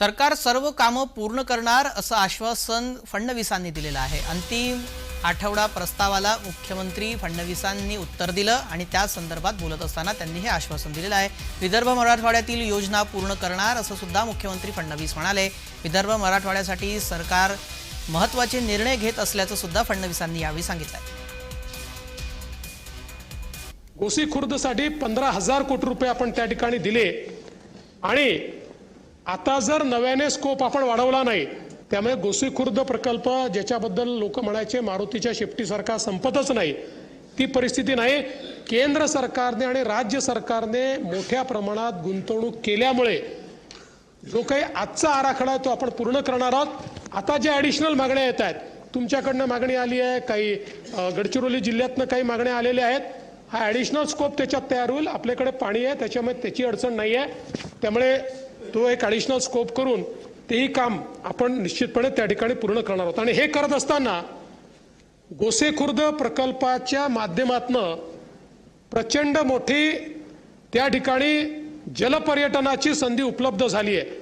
सरकार सर्व कामं पूर्ण करणार असं आश्वासन फडणवीसांनी दिलेलं आहे. अंतिम आठवडा प्रस्तावाला मुख्यमंत्री फडणवीसांनी उत्तर दिलं आणि त्या संदर्भात बोलत असताना त्यांनी हे आश्वासन दिलेलं आहे. विदर्भ मराठवाड्यातील योजना पूर्ण करणार असं सुद्धा मुख्यमंत्री फडणवीस म्हणाले. विदर्भ मराठवाड्यासाठी सरकार महत्त्वाचे निर्णय घेत असल्याचं सुद्धा फडणवीसांनी यावेळी सांगितलं गोसी खुर्दसाठी पंधरा हजार कोटी रुपये आपण त्या ठिकाणी दिले आणि आता जर नव्याने स्कोप आपण वाढवला नाही त्यामुळे गोसी खुर्द प्रकल्प ज्याच्याबद्दल लोक म्हणायचे मारुतीच्या शेपटीसारखा संपतच नाही. ती परिस्थिती नाही. केंद्र सरकारने आणि राज्य सरकारने मोठ्या प्रमाणात गुंतवणूक केल्यामुळे जो काही आजचा आराखडा आहे तो आपण पूर्ण करणार आहोत. आता ज्या ॲडिशनल मागण्या येत आहेत तुमच्याकडनं मागणी आली आहे काही गडचिरोली जिल्ह्यातनं काही मागण्या आलेल्या आहेत. हा ॲडिशनल स्कोप त्याच्यात तयार होईल. आपल्याकडे पाणी आहे त्याच्यामुळे त्याची अडचण नाही आहे त्यामुळे तो एक ॲडिशनल स्कोप करून तेही काम आपण निश्चितपणे त्या ठिकाणी पूर्ण करणार आहोत. आणि हे करत असताना गोसेखुर्द प्रकल्पाच्या माध्यमातनं प्रचंड मोठी त्या ठिकाणी जलपर्यटनाची संधी उपलब्ध झाली आहे